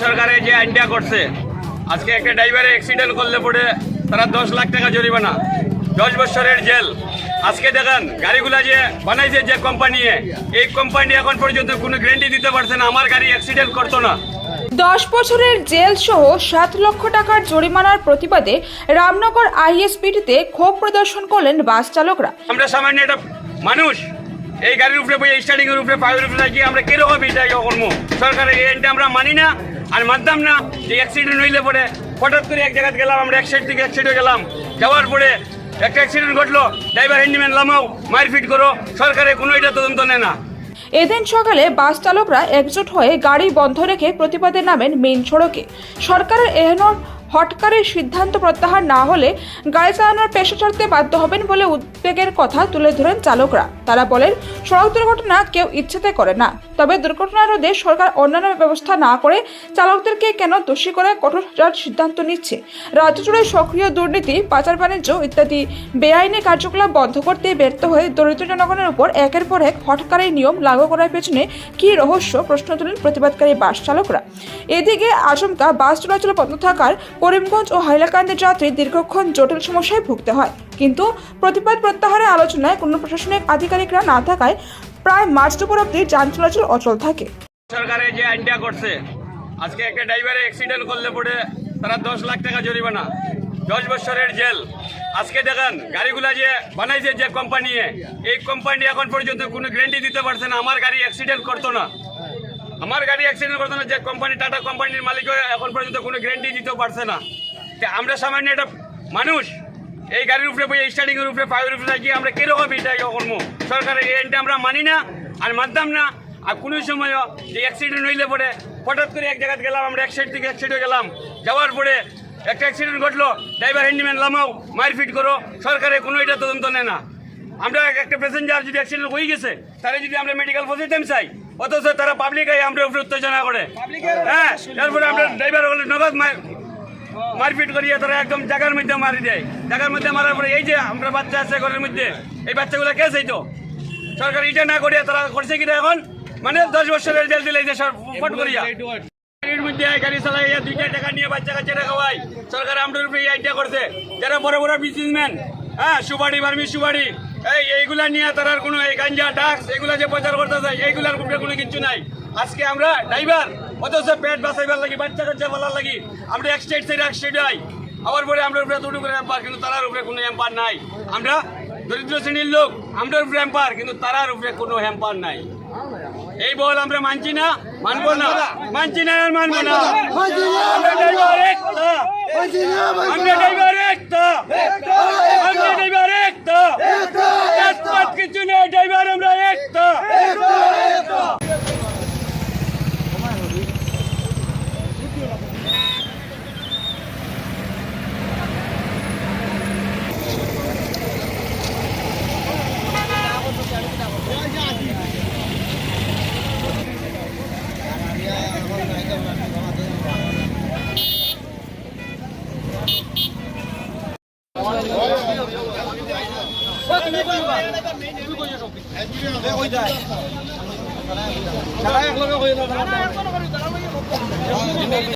সরকারে যে আইনটা করছে আজকে একটা ড্রাইভারে অ্যাক্সিডেন্ট করলে পড়ে তারা দশ লাখ টাকা জরিমানা দশ বছরের জেল। আজকে দেখেন গাড়িগুলা যে বানাইছে যে কোম্পানি এই কোম্পানি এখন পর্যন্ত কোনো গ্যারেন্টি দিতে পারছে না আমার গাড়ি অ্যাক্সিডেন্ট করতো না। দশ বছরের জেল সহ সাত লক্ষ টাকার জরিমানার প্রতিবাদে রামনগর আইএসপিটিতে ক্ষোভ প্রদর্শন করলেন বাস চালকরা। আমরা সামান্য একটা মানুষ এই গাড়ির উপরে বই স্টার্টিং এর উপরে পায়ের উপরে আমরা কীরকম এটা করব? সরকারের এই আইনটা আমরা মানি না। আর মানতাম না যে অ্যাক্সিডেন্ট হইলে পরে হঠাৎ করে এক জায়গায় গেলাম, আমরা এক সাইড থেকে এক সাইডে গেলাম। যাওয়ার পরে একটা অ্যাক্সিডেন্ট ঘটলো ড্রাইভার হ্যান্ডিম্যান লামাও, মারপিট করো সরকারের কোনো এটা তদন্ত নেয় না। এদিন সকালে বাস চালকরা একজোট হয়ে গাড়ি বন্ধ রেখে প্রতিবাদে নামেন মেইন সড়কে। সরকারের এহেন হটকারের সিদ্ধান্ত প্রত্যাহার না হলে গাড়ি চালানোর পেশা ছাড়তে বাধ্য হবেন বলে উদ্বেগের কথা তুলে ধরেন চালকরা। তারা বলেন, সড়ক দুর্ঘটনা কেউ ইচ্ছেতে করে না। তবে দুর্ঘটনা রোধে সরকার অন্যান্য ব্যবস্থা না করে চালকদেরকে কেন দোষী করে কঠোর সাজার সিদ্ধান্ত নিচ্ছে। রাজ্য জুড়ে সক্রিয় দুর্নীতি, পাচার বাণিজ্য ইত্যাদি বেআইনি কার্যকলাপ বন্ধ করতে ব্যর্থ হয়ে দরিদ্র জনগণের উপর একের পর এক হটকারী নিয়ম লাগু করার পেছনে কী রহস্য? প্রশ্ন তোলেন প্রতিবাদকারী বাস চালকরা। এদিকে আচমকা বাস চলাচল বন্ধ থাকার করিমগঞ্জ ও হাইলাকান্দি যাত্রী দীর্ঘক্ষণ জটিল সমস্যায় ভুগতে হয়। কিন্তু প্রতিবাদ প্রত্যাহারের আলোচনায় কোনো প্রশাসনিক আধিকারিকরা না থাকায় প্রায় মার্চ দুপুর অব্দি যান চলাচল অচল থাকে। সরকারে যে আইনটা করছে, আজকে একটা ড্রাইভারে অ্যাক্সিডেন্ট করলে পড়ে তারা দশ লাখ টাকা জরিমানা, দশ বছরের জেল। আজকে দেখেন, গাড়িগুলা যে বানাইছে যে কোম্পানি এই কোম্পানি এখন পর্যন্ত কোনো গ্যারেন্টি দিতে পারছে না, আমার গাড়ি অ্যাক্সিডেন্ট করতো না। আমার গাড়ি অ্যাক্সিডেন্ট করতো না যে কোম্পানি টাটা কোম্পানির মালিক এখন পর্যন্ত কোনো গ্যারেন্টি দিতে পারছে না। তা আমরা সামান্য একটা মানুষ, এই গাড়ির উপরে বই স্টার্টিংয়ের উপরে, পায়ের উপরে থাকি আমরা কীরকম এটা করব? সরকারের এই আইনটা আমরা মানি না আর মানতাম না। আর কোনো সময় যে অ্যাক্সিডেন্ট হইলে পরে হঠাৎ করে এক জায়গায় গেলাম, আমরা এক সাইড থেকে এক সাইডে গেলাম। যাওয়ার পরে একটা অ্যাক্সিডেন্ট ঘটলো ড্রাইভার হ্যান্ডিম্যান লামাও মারপিট করো সরকারের কোনো এটা তদন্ত নেয় না। আমরা একটা প্যাসেঞ্জার যদি অ্যাক্সিডেন্ট হয়ে গেছে তাহলে যদি আমরা মেডিকেল পৌঁছাইতাম চাই অথচ তারা পাবলিক আই আমরা উপরে উত্তেজনা করে। হ্যাঁ তারপরে আমরা ড্রাইভার হলে নগদ মারপিট করিয়ে তারা একদম জায়গার মধ্যে মারি দেয়। জায়গার মধ্যে মারার পরে এই যে আমরা বাচ্চা আছে ঘরের মধ্যে এই বাচ্চাগুলো কে চাইতো? সরকার এটা না করিয়া তারা করছে কিনা এখন? মানে দশ বছরের জেল দিলে যে সব ফট করিয়া। গাড়ির মধ্যে গাড়ি চালাই দুইটা টাকা নিয়ে বাচ্চা কাচ্চারা খাওয়াই সরকার আমাদের উপরে এই আইনটা করছে। যারা বড় বড় বিজনেসম্যান হ্যাঁ সুবাড়ি বার্মি সুবাড়ি এই এইগুলা নিয়ে তারার কোনো এই গাঞ্জা ডাক্স এগুলা যে প্রচার করতে যায় এইগুলার উপরে কোনো কিছু নাই। আজকে আমরা ড্রাইভার অথচ পেট বাঁচাইবার লাগি বাচ্চা কাচ্চা বলার লাগি আমরা এক স্টেট থেকে এক স্টেট যাই আবার পরে আমরা উপরে দুটো করে এম্পার কিন্তু তারার উপরে কোনো এম্পার নাই। আমরা দরিদ্র শ্রেণির লোক আমরা উপরে এম্পার কিন্তু তারার উপরে কোনো হ্যাম্পার নাই। এই বল আমরা মানছি না? মানবো না? মানছি না আর মানবো না? আমরা ড্রাইভার একটা আমরা ড্রাইভার একটা ওই